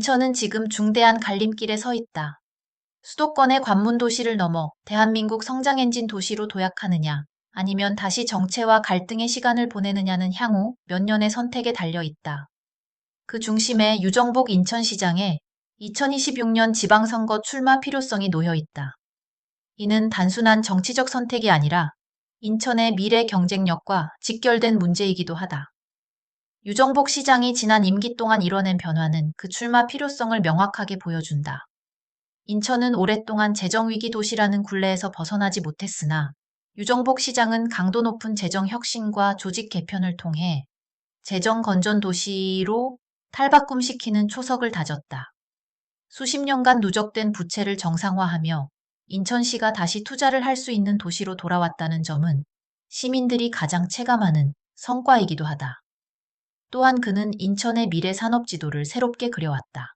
인천은 지금 중대한 갈림길에 서 있다. 수도권의 관문 도시를 넘어 대한민국 성장 엔진 도시로 도약하느냐, 아니면 다시 정체와 갈등의 시간을 보내느냐는 향후 몇 년의 선택에 달려 있다. 그 중심에 유정복 인천시장의 2026년 지방선거 출마 필요성이 놓여 있다. 이는 단순한 정치적 선택이 아니라 인천의 미래 경쟁력과 직결된 문제이기도 하다. 유정복 시장이 지난 임기 동안 이뤄낸 변화는 그 출마 필요성을 명확하게 보여준다. 인천은 오랫동안 재정위기 도시라는 굴레에서 벗어나지 못했으나 유정복 시장은 강도 높은 재정 혁신과 조직 개편을 통해 재정 건전 도시로 탈바꿈시키는 초석을 다졌다. 수십 년간 누적된 부채를 정상화하며 인천시가 다시 투자를 할 수 있는 도시로 돌아왔다는 점은 시민들이 가장 체감하는 성과이기도 하다. 또한 그는 인천의 미래 산업 지도를 새롭게 그려왔다.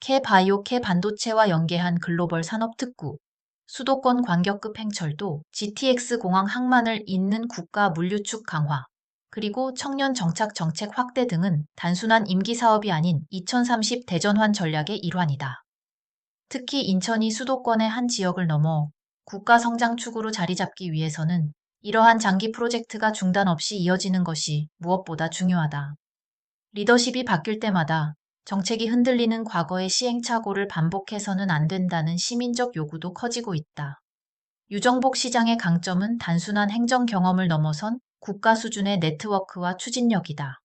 캐바이오 캐반도체와 연계한 글로벌 산업 특구, 수도권 광격급 행철도, GTX 공항 항만을 잇는 국가 물류축 강화, 그리고 청년 정착 정책 확대 등은 단순한 임기 사업이 아닌 2030 대전환 전략의 일환이다. 특히 인천이 수도권의 한 지역을 넘어 국가 성장 축으로 자리 잡기 위해서는 이러한 장기 프로젝트가 중단 없이 이어지는 것이 무엇보다 중요하다. 리더십이 바뀔 때마다 정책이 흔들리는 과거의 시행착오를 반복해서는 안 된다는 시민적 요구도 커지고 있다. 유정복 시장의 강점은 단순한 행정 경험을 넘어선 국가 수준의 네트워크와 추진력이다.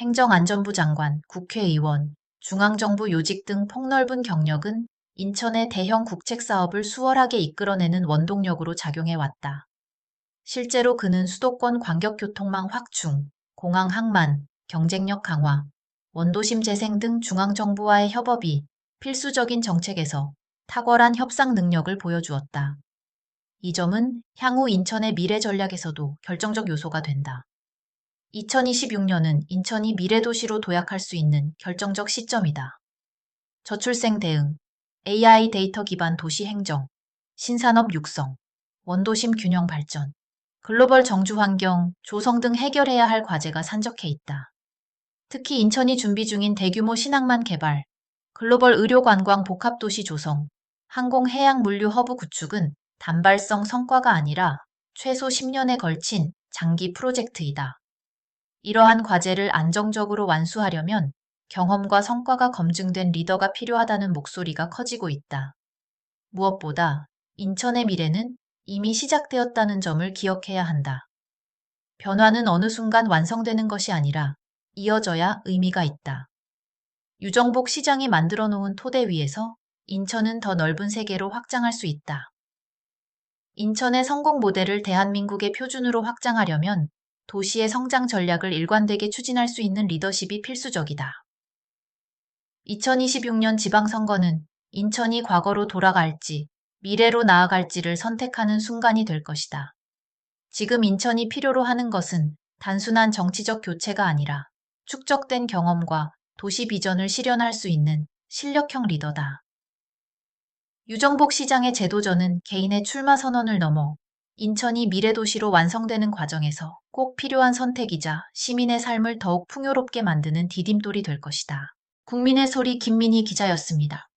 행정안전부 장관, 국회의원, 중앙정부 요직 등 폭넓은 경력은 인천의 대형 국책 사업을 수월하게 이끌어내는 원동력으로 작용해 왔다. 실제로 그는 수도권 광격교통망 확충, 공항 항만, 경쟁력 강화, 원도심 재생 등 중앙정부와의 협업이 필수적인 정책에서 탁월한 협상 능력을 보여주었다. 이 점은 향후 인천의 미래 전략에서도 결정적 요소가 된다. 2026년은 인천이 미래도시로 도약할 수 있는 결정적 시점이다. 저출생 대응, AI 데이터 기반 도시 행정, 신산업 육성, 원도심 균형 발전, 글로벌 정주 환경, 조성 등 해결해야 할 과제가 산적해 있다. 특히 인천이 준비 중인 대규모 신항만 개발, 글로벌 의료 관광 복합 도시 조성, 항공 해양 물류 허브 구축은 단발성 성과가 아니라 최소 10년에 걸친 장기 프로젝트이다. 이러한 과제를 안정적으로 완수하려면 경험과 성과가 검증된 리더가 필요하다는 목소리가 커지고 있다. 무엇보다 인천의 미래는 이미 시작되었다는 점을 기억해야 한다. 변화는 어느 순간 완성되는 것이 아니라 이어져야 의미가 있다. 유정복 시장이 만들어 놓은 토대 위에서 인천은 더 넓은 세계로 확장할 수 있다. 인천의 성공 모델을 대한민국의 표준으로 확장하려면 도시의 성장 전략을 일관되게 추진할 수 있는 리더십이 필수적이다. 2026년 지방선거는 인천이 과거로 돌아갈지 미래로 나아갈지를 선택하는 순간이 될 것이다. 지금 인천이 필요로 하는 것은 단순한 정치적 교체가 아니라 축적된 경험과 도시 비전을 실현할 수 있는 실력형 리더다. 유정복 시장의 제도전은 개인의 출마 선언을 넘어 인천이 미래도시로 완성되는 과정에서 꼭 필요한 선택이자 시민의 삶을 더욱 풍요롭게 만드는 디딤돌이 될 것이다. 국민의 소리 김민희 기자였습니다.